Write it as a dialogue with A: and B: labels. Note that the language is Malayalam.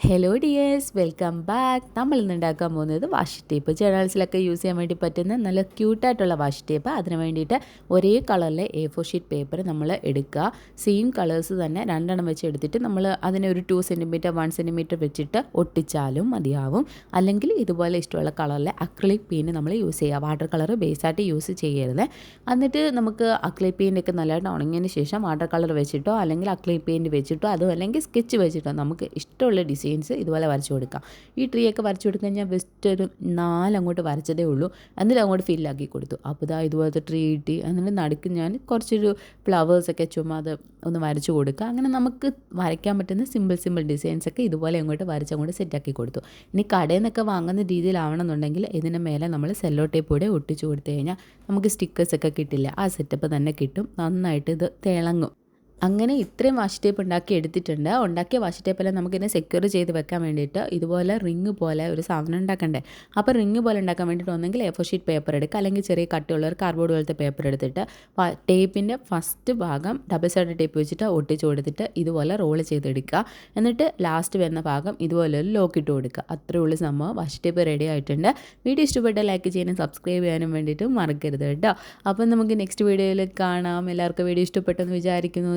A: ഹലോ ഡിയേഴ്സ് വെൽക്കം ബാക്ക് നമ്മൾ ഇന്ന് ഉണ്ടാക്കാൻ പോകുന്നത് വാഷ് ടേപ്പ് ജേണൽസിലൊക്കെ യൂസ് ചെയ്യാൻ വേണ്ടി പറ്റുന്ന നല്ല ക്യൂട്ടായിട്ടുള്ള വാഷ് ടേപ്പ് അതിന് വേണ്ടിയിട്ട് ഒരേ കളറിലെ എ ഫോർ ഷീറ്റ് പേപ്പർ നമ്മൾ എടുക്കുക. സെയിം കളേഴ്സ് തന്നെ രണ്ടെണ്ണം വെച്ച് എടുത്തിട്ട് നമ്മൾ അതിനെ ഒരു ടു സെന്റിമീറ്റർ വൺ സെന്റിമീറ്റർ വെച്ചിട്ട് ഒട്ടിച്ചാലും മതിയാവും. അല്ലെങ്കിൽ ഇതുപോലെ ഇഷ്ടമുള്ള കളറിലെ അക്രിലിക് പെയിന്റ് നമ്മൾ യൂസ് ചെയ്യുക. വാട്ടർ കളർ ബേസായിട്ട് യൂസ് ചെയ്യരുത്. എന്നിട്ട് നമുക്ക് അക്രിലിക് പെയിന്റ് ഒക്കെ നല്ലതായിട്ട് ഉണങ്ങിയതിന് ശേഷം വാട്ടർ കളർ വെച്ചിട്ടോ അല്ലെങ്കിൽ അക്രിലിക് പെയിന്റ് വെച്ചിട്ടോ അതോ അല്ലെങ്കിൽ സ്കെച്ച് വെച്ചിട്ടോ നമുക്ക് ഇഷ്ടമുള്ള ഡിസൈൻസ് ഇതുപോലെ വരച്ചു കൊടുക്കാം. ഈ ട്രീ ഒക്കെ വരച്ചു കൊടുക്കാൻ ഞാൻ ബെസ്റ്റ് ഒരു നാലങ്ങോട്ട് വരച്ചതേ ഉള്ളൂ. എന്നിട്ട് അങ്ങോട്ട് ഫില്ലാക്കി കൊടുത്തു. അപ്പോൾ ഇതാ ഇതുപോലത്തെ ട്രീ കിട്ടി. എന്നിട്ട് നടുക്ക് ഞാൻ കുറച്ചൊരു ഫ്ലവേഴ്സൊക്കെ ചുമ്മാ അത് ഒന്ന് വരച്ചു കൊടുക്കുക. അങ്ങനെ നമുക്ക് വരയ്ക്കാൻ പറ്റുന്ന സിമ്പിൾ സിമ്പിൾ ഡിസൈൻസ് ഒക്കെ ഇതുപോലെ അങ്ങോട്ട് വരച്ച് അങ്ങോട്ട് സെറ്റാക്കി കൊടുത്തു. ഇനി കടയിൽ നിന്നൊക്കെ വാങ്ങുന്ന രീതിയിലാവണമെന്നുണ്ടെങ്കിൽ ഇതിന് മേലെ നമ്മൾ സെല്ലോ ടേപ്പ് കൂടെ ഒട്ടിച്ചു കൊടുത്തു കഴിഞ്ഞാൽ നമുക്ക് സ്റ്റിക്കേഴ്സൊക്കെ കിട്ടില്ല. ആ സെറ്റപ്പ് തന്നെ കിട്ടും. നന്നായിട്ട് ഇത് തിളങ്ങും. അങ്ങനെ ഇത്രയും വാഷ് ടേപ്പ് ഉണ്ടാക്കി എടുത്തിട്ടുണ്ട്. ഉണ്ടാക്കിയ വാഷ് ടേപ്പെല്ലാം നമുക്കിതിനെ സെക്യൂർ ചെയ്ത് വെക്കാൻ വേണ്ടിയിട്ട് ഇതുപോലെ റിങ് പോലെ ഒരു സാധനം ഉണ്ടാക്കണ്ടേ? അപ്പോൾ റിങ് പോലെ ഉണ്ടാക്കാൻ വേണ്ടിയിട്ട് ഒന്നെങ്കിൽ എഫോ ഷീറ്റ് പേപ്പർ എടുക്കുക. അല്ലെങ്കിൽ ചെറിയ കട്ടിയുള്ള ഒരു കാർഡ്ബോർഡ് പോലത്തെ പേപ്പർ എടുത്തിട്ട് ടേപ്പിന്റെ ഫസ്റ്റ് ഭാഗം ഡബിൾ സൈഡ് ടേപ്പ് വെച്ചിട്ട് ഒട്ടിച്ചു കൊടുത്തിട്ട് ഇതുപോലെ റോൾ ചെയ്തെടുക്കുക. എന്നിട്ട് ലാസ്റ്റ് വരുന്ന ഭാഗം ഇതുപോലെ ഒരു ലോക്ക് ഇട്ട് കൊടുക്കുക. അത്രേ ഉള്ളൂ സംഭവം. വാഷ് ടേപ്പ് റെഡി ആയിട്ടുണ്ട്. വീഡിയോ ഇഷ്ടപ്പെട്ട ലൈക്ക് ചെയ്യാനും സബ്സ്ക്രൈബ് ചെയ്യാനും വേണ്ടിയിട്ട് മറക്കരുത് കേട്ടോ. അപ്പം നമുക്ക് നെക്സ്റ്റ് വീഡിയോയിൽ കാണാം. എല്ലാവർക്കും വീഡിയോ ഇഷ്ടപ്പെട്ടെന്ന് വിചാരിക്കുന്നു.